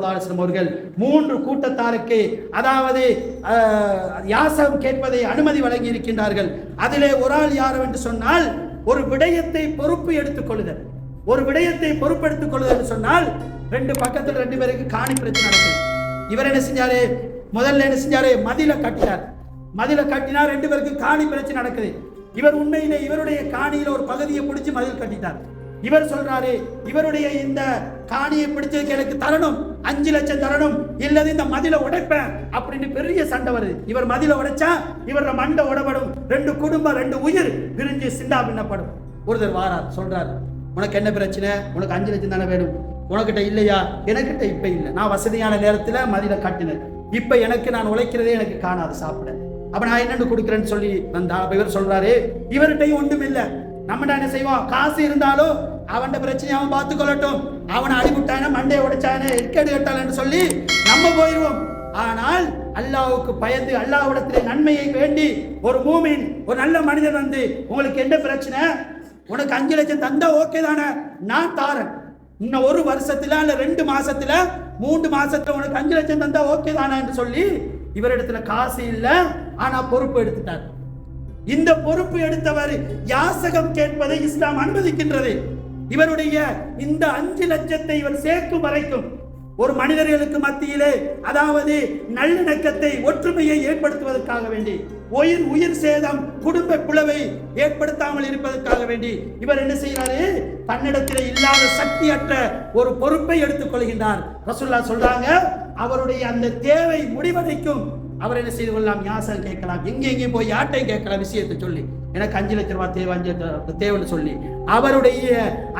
அவர்கள் மூன்று கூட்டத்தாருக்கு அதாவது யாசம் யாசகம் கேட்பதை அனுமதி வழங்கி இருக்கின்றார்கள் அதிலே ஒரு ஆள் யார் என்று சொன்னால் ஒரு விடயத்தை பொறுப்பு எடுத்துக் கொள்ளுதல். ஒரு விடயத்தை பொறுப்பெடுத்துக் கொள்ளுதல் சொன்னால் ரெண்டு பக்கத்தில் ரெண்டு பேருக்கு காணி பிரச்சனை நடக்குது. இவர் என்ன செஞ்சாரு? முதல்ல என்ன செஞ்சாரு? மதில கட்டினார். மதில கட்டினா ரெண்டு பேருக்கு காணி பிரச்சனை நடக்குது. இவர் உண்மையிலே இவருடைய காணியில ஒரு பகுதியை பிடிச்சி மதில் கட்டிட்டார். இவர் சொல்றாரு இவருடைய இந்த காணியை பிடிச்சதுக்கு எனக்கு தரணும் அஞ்சு லட்சம் தரணும் இல்லது இந்த மதில உடைப்பேன் அப்படின்னு பெரிய சண்டை வருது. இவர் மதில உடைச்சா இவர மண்டை உடப்படும் ரெண்டு குடும்பம் ரெண்டு உயிர் விரிஞ்சு சிண்டா பின்னப்படும். ஒருத்தர் வாரார் சொல்றாரு உனக்கு என்ன பிரச்சனை? உனக்கு அஞ்சு லட்சம் தானே வேணும். உனக்கிட்ட இல்லையா? எனக்கிட்ட இப்ப இல்லை. நான் வசதியான நேரத்துல மதில கட்டினேன். இப்ப எனக்கு நான் உழைக்கிறதே எனக்கு காணாது சாப்பிட. அப்ப நான் என்னென்னு கொடுக்குறேன்னு சொல்லி வந்தா. அப்ப இவர் சொல்றாரு இவர்கிட்டையும் ஒன்றும் இல்லை நம்ம என்ன செய்வோம்? காசு இருந்தாலும் அவன் பிரச்சனை அவன் பார்த்துக்கொள்ளட்டும். அவனை அடிபட்டான மண்டையை உடைச்சானே எக்கேடு கட்டாலன்னு சொல்லி நம்ம போயிடுவோம் ஆனால் அல்லாவுக்கு பயந்து அல்லாஹ்விடத்திலே நன்மையை வேண்டி ஒரு மூமின் ஒரு நல்ல மனிதன் வந்து உங்களுக்கு என்ன பிரச்சனை? உனக்கு அஞ்சு லட்சம் தந்தா ஓகே தானே? நான் தாரேன். இன்னும் ஒரு வருஷத்துல இல்ல ரெண்டு மாசத்துல மூன்று மாசத்துல உனக்கு அஞ்சு லட்சம் தந்தா ஓகே தானே? என்று சொல்லி இவரிடத்துல காசு இல்ல ஆனா பொறுப்பு எடுத்துட்டார். இந்த பொறுப்பு எடுத்தவர் யாசகம் கேட்பதை இஸ்லாம் அனுமதிக்கின்றது. இவருடைய இந்த அஞ்சு லட்சத்தை இவர் சேர்க்கும் வரைக்கும் ஒரு மனிதர்களுக்கு மத்தியிலே அதாவது நல்லிணக்கத்தை ஒற்றுமையை ஏற்படுத்துவதற்காக வேண்டி உயிர் உயிர் சேதம் குடும்ப பிளவை ஏற்படுத்தாமல் இருப்பதற்காக வேண்டி இவர் என்ன செய்கிறாரு? தன்னிடத்தில் இல்லாத சக்தியற்ற ஒரு பொறுப்பை எடுத்துக் கொள்கின்றார். ரசுல்லா சொல்றாங்க அவருடைய அந்த தேவை முடிவடைக்கும் அவர் என்ன செய்து கொள்ளலாம்? யாசகம் கேட்கலாம். எங்கே எங்கே போய் யார்ட்டையும் கேட்கலாம்? விஷயத்தை சொல்லி. எனக்கு அஞ்சு லட்ச ரூபாய் தேவை அஞ்சு தேவைன்னு சொல்லி. அவருடைய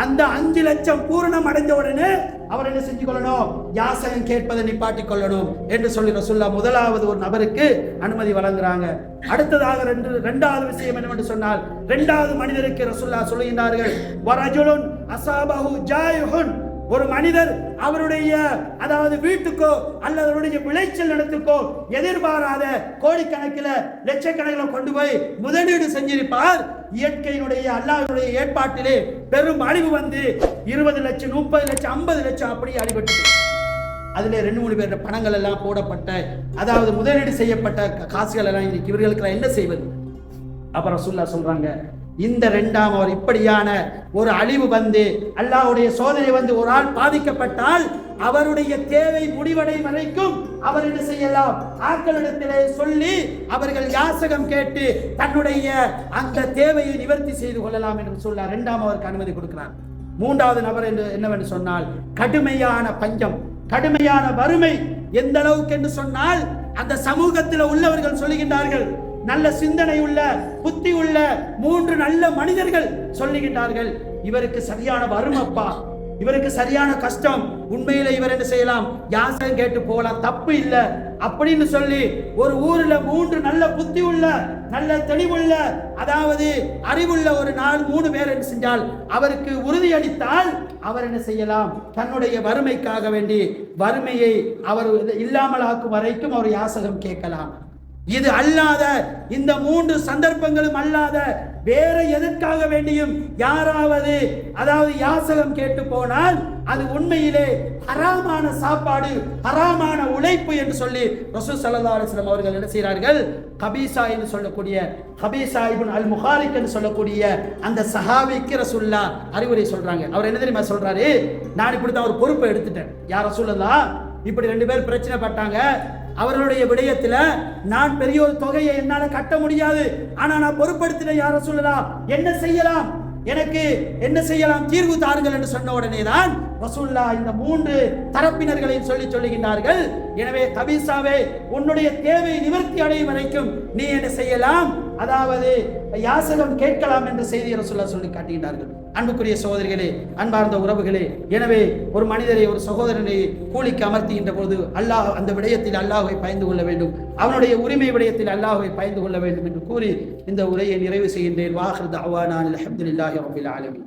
அந்த அஞ்சு லட்சம் பூரணம் அடைஞ்ச உடனே அவர் என்ன செஞ்சு கொள்ளணும்? யாசகம் கேட்பதை நிப்பாட்டி கொள்ளணும் என்று சொல்லி ரசுல்லா முதலாவது ஒரு நபருக்கு அனுமதி வழங்குறாங்க. அடுத்ததாக ரெண்டு ரெண்டாவது விஷயம் என்னவென்று சொன்னால் ரெண்டாவது மனிதருக்கு ரசுல்லா சொல்லுகின்றார்கள் வரஜுலுன் அசாபஹு ஜாயுஹுன் ஒரு மனிதர் அவருடைய அதாவது வீட்டுக்கோ அல்லது அவருடைய விளைச்சல் நிலத்துக்கோ எதிர்பாராத கோடிக்கணக்கில் லட்சக்கணக்கில் கொண்டு போய் முதலீடு செஞ்சிருப்பார். இயற்கையினுடைய அல்லாவினுடைய ஏற்பாட்டிலே பெரும் அழிவு வந்து இருபது லட்சம் முப்பது லட்சம் ஐம்பது லட்சம் அப்படியே அடிபட்டு அதில் ரெண்டு மூணு பேர் பணங்கள் எல்லாம் போடப்பட்ட அதாவது முதலீடு செய்யப்பட்ட காசுகள் எல்லாம் இன்னைக்கு இவர்களுக்கு என்ன செய்வது? அப்புறம் சொல்ல சொல்றாங்க இந்த ரெண்டாம் அவர் இப்படியான ஒரு அழிவு வந்து அல்லாவுடைய சோதனை வந்து ஒரு ஆள் பாதிக்கப்பட்டால் அவருடைய தேவை முடிவடை வரைக்கும் அவர் என்ன செய்யலாம்? ஆக்களிடத்திலே சொல்லி அவர்கள் யாசகம் கேட்டு தன்னுடைய அந்த தேவையை நிவர்த்தி செய்து கொள்ளலாம் என்று சொல்ல இரண்டாம் அவருக்கு அனுமதி கொடுக்கிறார். மூன்றாவது நபர் என்று என்னவென்று சொன்னால் கடுமையான பஞ்சம் கடுமையான வறுமை எந்த அளவுக்கு என்று சொன்னால் அந்த சமூகத்தில் உள்ளவர்கள் சொல்லுகின்றார்கள் நல்ல சிந்தனை உள்ள புத்தி உள்ள மூன்று நல்ல மனிதர்கள் சொல்லுகின்றார்கள். இவருக்கு சரியான வறுமப்பா இவருக்கு சரியான கஷ்டம். உண்மையில இவர் என்ன செய்யலாம்? யாசகம் கேட்டு போகலாம். தப்பு இல்லை. அப்படின்னு சொல்லி ஒரு ஊர்ல மூன்று நல்ல புத்தி உள்ள நல்ல தெளிவுள்ள அதாவது அறிவுள்ள ஒரு நாள் மூணு பேர் என்ன செஞ்சால் அவருக்கு உறுதியளித்தால் அவர் என்ன செய்யலாம்? தன்னுடைய வறுமைக்காக வேண்டி வறுமையை அவர் இல்லாமல் ஆக்கும் வரைக்கும் அவர் யாசகம் கேட்கலாம். இது அல்லாத இந்த மூன்று சந்தர்ப்பங்களும் அல்லாத வேற எதற்காக வேண்டியும் யாராவது அதாவது யாசகம் கேட்டு போனால் அது உண்மையிலே ஹராமான சாப்பாடு ஹராமான உழைப்பு என்று சொல்லி ரசூல் ஸல்லல்லாஹு அவர்கள் என்ன செய்கிறார்கள்? கபீசா என்று சொல்லக்கூடிய கபீசா இப்னு அல் முஹாரிக் என்று சொல்லக்கூடிய அந்த சஹாபிக்கு ரசூல்லா அறிவுரை சொல்றாங்க. அவர் என்ன தெரியுமா சொல்றாரு? நான் இப்படி தான் ஒரு பொறுப்பை எடுத்துட்டேன். யார் ரசூல்லா இப்படி ரெண்டு பேர் பிரச்சனை பட்டாங்க அவர்களுடைய விடயத்தில் நான் பெரிய ஒரு தொகையை என்னால் கட்ட முடியாது. ஆனால் நான் பொறுப்படுத்தின யார சொல்லலாம்? என்ன செய்யலாம்? எனக்கு என்ன செய்யலாம்? தீர்வு தாருங்கள் என்று சொன்ன உடனே தான் ரசூல்லா இந்த மூன்று தரப்பினர்களையும் சொல்லி சொல்லுகின்றார்கள். எனவே கபீசாவே உன்னுடைய தேவை நிவர்த்தி அடையும் வரைக்கும் நீ என்ன செய்யலாம்? அதாவது யாசகம் கேட்கலாம் என்ற செய்தியை ரசூல்லா சொல்லி காட்டுகின்றார்கள். அன்புக்குரிய சகோதரிகளே அன்பார்ந்த உறவுகளே எனவே ஒரு மனிதரை ஒரு சகோதரனை கூலிக்கு அமர்த்துகின்ற பொழுது அல்லாஹ் அந்த விடயத்தில் அல்லாஹை பயந்து கொள்ள வேண்டும். அவனுடைய உரிமை விடயத்தில் அல்லாஹுவை பயந்து கொள்ள வேண்டும் என்று கூறி இந்த உரையை நிறைவு செய்கின்றேன். வாஹர் அவானான் அலமதுல்லாஹி ரபில் ஆலமின்.